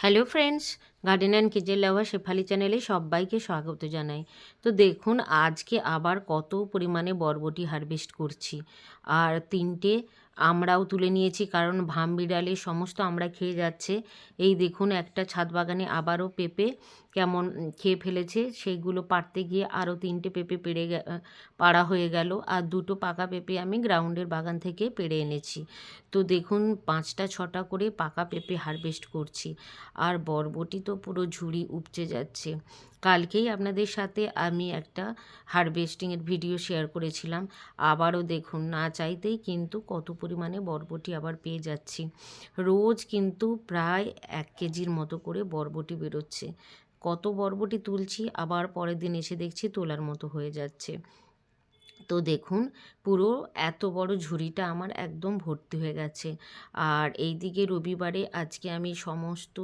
Hello friends garden and kitchen lover Shefali চ্যানেলে সবাইকে স্বাগত জানাই। তো দেখুন, আজকে আবার কত পরিমাণে বরবটি হারভেস্ট করছি। আর তিনটে আমরাও তুলে নিয়েছি, কারণ ভাম বিড়ালে সমস্ত আমরা খেয়ে যাচ্ছে। এই দেখুন, একটা ছাদ বাগানে আবারও পেঁপে কেমন খেয়ে ফেলেছে। সেইগুলো পাড়তে গিয়ে আরও তিনটে পেঁপে পেড়ে পাড়া হয়ে গেল। আর দুটো পাকা পেঁপে আমি গ্রাউন্ডের বাগান থেকে পেড়ে এনেছি। তো দেখুন, পাঁচটা ছটা করে পাকা পেঁপে হারভেস্ট করছি। আর বরবটি তো পুরো ঝুড়ি উপচে যাচ্ছে। কালকেই আপনাদের সাথে আমি একটা হারভেস্টিংয়ের ভিডিও শেয়ার করেছিলাম। আবারও দেখুন, না চাইতেই কিন্তু কত পরিমাণে বরবটি আবার পেয়ে যাচ্ছি। রোজ কিন্তু প্রায় এক কেজির মতো করে বরবটি বেরোচ্ছে। কত বরবটি তুলছি, আবার পরের দিন এসে দেখছি তোলার মতো হয়ে যাচ্ছে। তো দেখুন, পুরো এত বড় ঝুড়িটা আমার একদম ভর্তি হয়ে গেছে। আর এই দিকে রবিবারে আজকে আমি সমস্ত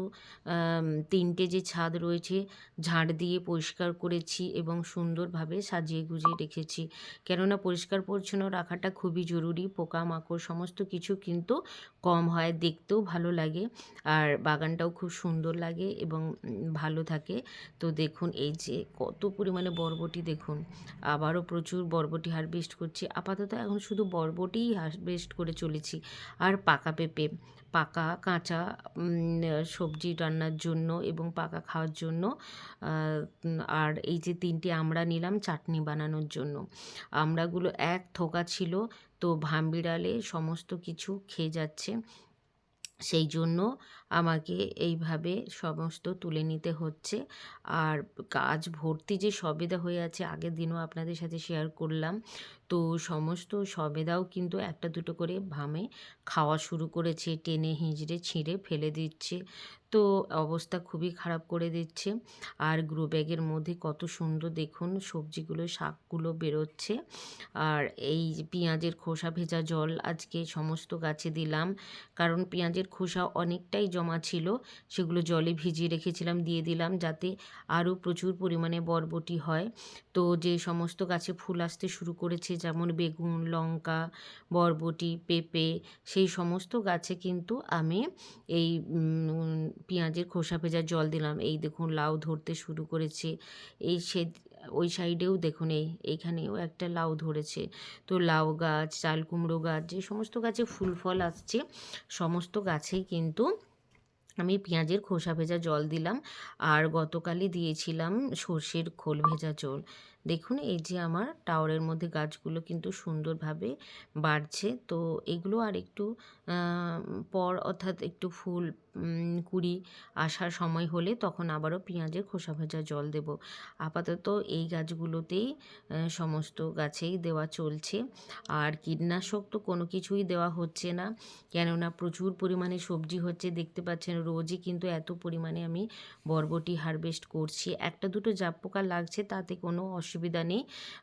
তিনটে যে ছাদ রয়েছে, ঝাড় দিয়ে পরিষ্কার করেছি এবং সুন্দরভাবে সাজিয়ে গুজিয়ে রেখেছি। কেননা পরিষ্কার পরিচ্ছন্ন রাখাটা খুবই জরুরি, পোকামাকড় সমস্ত কিছু কিন্তু কম হয়, দেখতেও ভালো লাগে আর বাগানটাও খুব সুন্দর লাগে এবং ভালো থাকে। তো দেখুন, এই যে কত পরিমাণে বরবটি দেখুন, আবারও প্রচুর বরবটি হারভেস্ট করছি। আপাতত এখন শুধু বরবটিই হারভেস্ট করে চলেছি। আর পাকা পেঁপে, পাকা কাঁচা সবজি রান্নার জন্য এবং পাকা খাওয়ার জন্য আর এই যে তিনটে আমরা নিলাম চাটনি বানানোর জন্য। আমড়াগুলো এক থোকা ছিল, তো ভামবিড়ালে সমস্ত কিছু খেয়ে যাচ্ছে। সেই জন্য আমাকে এইভাবে সমস্ত তুলে নিতে হচ্ছে। আর কাজ ভর্তি যে সবেদা হয়ে আছে, আগের দিনও আপনাদের সাথে শেয়ার করলাম। তো সমস্ত সবেদাও কিন্তু একটা দুটো করে ভামে খাওয়া শুরু করেছে। টেনে হিঁচড়ে ছিঁড়ে ফেলে দিচ্ছে। তো অবস্থা খুবই খারাপ করে দিচ্ছে। আর গ্রো ব্যাগের মধ্যে কত সুন্দর দেখুন সবজিগুলো, শাকগুলো বেরোচ্ছে। আর এই পেঁয়াজের খোসা ভেজা জল আজকে সমস্ত গাছে দিলাম। কারণ পেঁয়াজের খোসা অনেকটাই জমা ছিল, সেগুলো জলে ভিজিয়ে রেখেছিলাম, দিয়ে দিলাম যাতে আরও প্রচুর পরিমাণে বরবটি হয়। তো যে সমস্ত গাছে ফুল আসতে শুরু করেছে যেমন বেগুন, লঙ্কা, বরবটি, পেঁপে, সেই সমস্ত গাছে কিন্তু আমি এই পেঁয়াজের খোসা ভেজা জল দিলাম। এই দেখুন, লাউ ধরতে শুরু করেছে। এই সে, ওই সাইডেও দেখুন, এই, এইখানেও একটা লাউ ধরেছে। তো লাউ গাছ, চাল কুমড়ো গাছ, যে সমস্ত গাছে ফুল ফল আসছে, সমস্ত গাছেই কিন্তু আমি পেঁয়াজের খোসা ভেজা জল দিলাম। আর গতকালই দিয়েছিলাম সর্ষের খোল ভেজা জল। দেখুন, এই যে আমার টাওয়ারের মধ্যে গাছগুলো কিন্তু সুন্দরভাবে বাড়ছে। তো এগুলো আর একটু পর অর্থাৎ একটু ফুল কুড়ি আসার সময় হলে তখন আবারও পেঁয়াজের খোসা ভেজা জল দেব। আপাতত এই গাছগুলোতেই সমস্ত গাছেই দেওয়া চলছে। আর কীটনাশক তো কোনো কিছুই দেওয়া হচ্ছে না। কেননা প্রচুর পরিমাণে সবজি হচ্ছে, দেখতে পাচ্ছেন রোজই কিন্তু এত পরিমাণে আমি বরবটি হারভেস্ট করছি। একটা দুটো জাপ পোকা লাগছে, তাতে কোনো অসুবিধা নেই।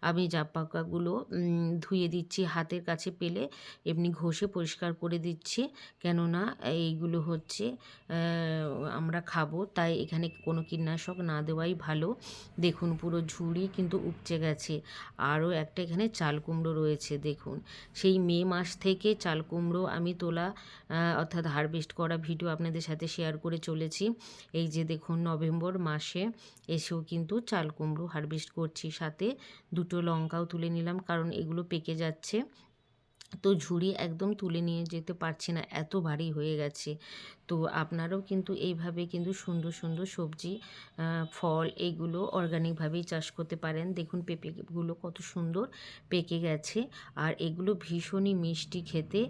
আমি জাপ পোকাগুলো উম, ধুয়ে দিচ্ছি হাতের কাছে পেলে এমনি ঘষে পরিষ্কার করে দিচ্ছি। কেননা এইগুলো হচ্ছে আমরা খাব তাই এখানে কোনো কীটনাশক না দেওয়াই ভালো। দেখুন পুরো ঝুড়ি কিন্তু উপচে গেছে। আরও একটা এখানে চাল কুমড়ো রয়েছে দেখুন। সেই মে মাস থেকে চাল কুমড়ো আমি তোলা অর্থাৎ হারভেস্ট করা ভিডিও আপনাদের সাথে শেয়ার করে চলেছি। এই যে দেখুন নভেম্বর মাসে এসেও কিন্তু চাল কুমড়ো হারভেস্ট করছি। সাথে দুটো লঙ্কাও তুলে নিলাম কারণ এগুলো পেকে যাচ্ছে। তো ঝুড়ি একদম তুলে নিয়ে যেতে পারছি না, এত ভারী হয়ে গেছে। তো আপনারাও কিন্তু এইভাবে কিন্তু সুন্দর সুন্দর সবজি ফল এইগুলো অর্গানিকভাবেই চাষ করতে পারেন। দেখুন পেঁপেগুলো কত সুন্দর পেকে গেছে। আর এগুলো ভীষণই মিষ্টি খেতে।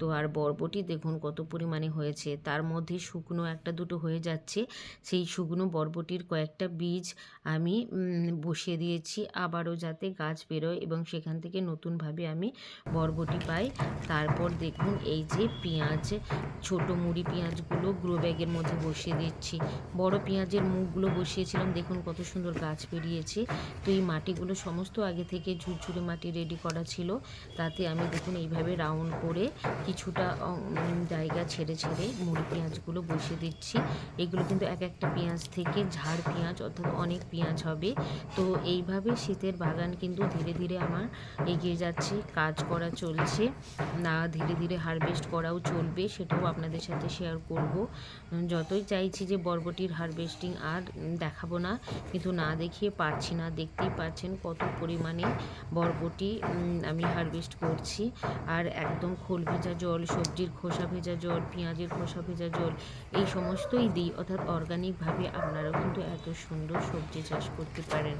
তো আর বরবটি দেখুন কত পরিমাণে হয়েছে। তার মধ্যে শুকনো একটা দুটো হয়ে যাচ্ছে। সেই শুকনো বরবটির কয়েকটা বীজ আমি বসিয়ে দিয়েছি। আবারও যাতে গাছ বেরোয় এবং সেখান থেকে নতুনভাবে আমি বরবটি পাই। তারপর দেখুন এই যে পেঁয়াজ, ছোট মুড়ি পেঁয়াজগুলো গ্রো ব্যাগের মধ্যে বসিয়ে দিচ্ছি। বড় পেঁয়াজের মুখগুলো বসিয়েছিলাম, দেখুন কত সুন্দর গাছ বেরিয়েছে। তো এই মাটিগুলো সমস্ত আগে থেকে ঝুরঝুরে মাটি রেডি করা ছিল। তাতে আমি দেখুন এইভাবে রাউন্ড করে কিছুটা জায়গা ছেড়ে ছেড়ে মুড়ি পেঁয়াজগুলো বসিয়ে দিচ্ছি। এগুলো কিন্তু এক একটা পেঁয়াজ থেকে ঝাড় পেঁয়াজ অর্থাৎ অনেক পেঁয়াজ হবে। তো এইভাবে শীতের বাগান কিন্তু ধীরে ধীরে আমার এগিয়ে যাচ্ছে, কাজ করা চলছে। না, ধীরে ধীরে হারভেস্ট করাও চলবে, সেটাও আপনাদের সাথে শেয়ার করব। করব যতই চাইছি যে বরবটির হারভেস্টিং আর দেখাবো না, কিন্তু না দেখিয়ে পারছি না, দেখতেই পাচ্ছেন কত পরিমাণে বরবটি আমি হারভেস্ট করছি। আর একদম খোল ভেজা জল, সবজির খোসা ভেজা জল, পেঁয়াজের খোসা ভেজা জল, এই সমস্তই দিই। অর্থাৎ অর্গানিকভাবে আপনারাও কিন্তু এত সুন্দর সবজি চাষ করতে পারেন।